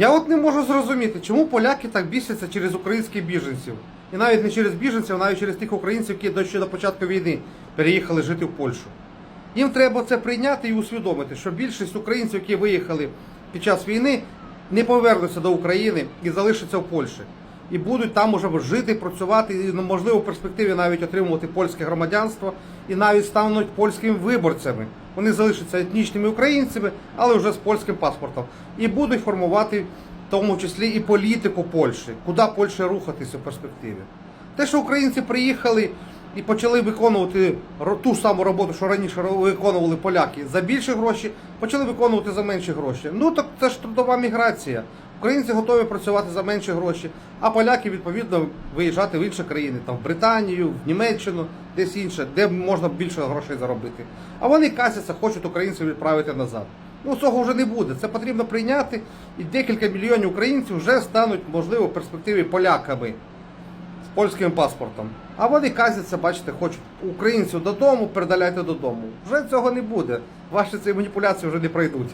Я от не можу зрозуміти, чому поляки так бісяться через українських біженців. І навіть не через біженців, а навіть через тих українців, які до ще до початку війни переїхали жити в Польщу. Їм треба це прийняти і усвідомити, що більшість українців, які виїхали під час війни, не повернуться до України і залишаться в Польщі. І будуть там уже жити, працювати, і ну, можливо в перспективі навіть отримувати польське громадянство і навіть стануть польськими виборцями. Вони залишаться етнічними українцями, але вже з польським паспортом. І будуть формувати в тому числі і політику Польщі, куди Польща рухатися в перспективі. Те, що українці приїхали і почали виконувати ту саму роботу, що раніше виконували поляки за більші гроші, почали виконувати за менші гроші. Ну так це ж трудова міграція. Українці готові працювати за менші гроші, а поляки відповідно виїжджати в інші країни, там в Британію, в Німеччину, десь інше, де можна більше грошей заробити. А вони касяться, хочуть українців відправити назад. Ну цього вже не буде. Це потрібно прийняти, і декілька мільйонів українців вже стануть, можливо, в перспективі поляками з польським паспортом. А вони казяться, бачите, хочуть українців додому, передаляйте додому. Вже цього не буде. Ваші ці маніпуляції вже не пройдуть.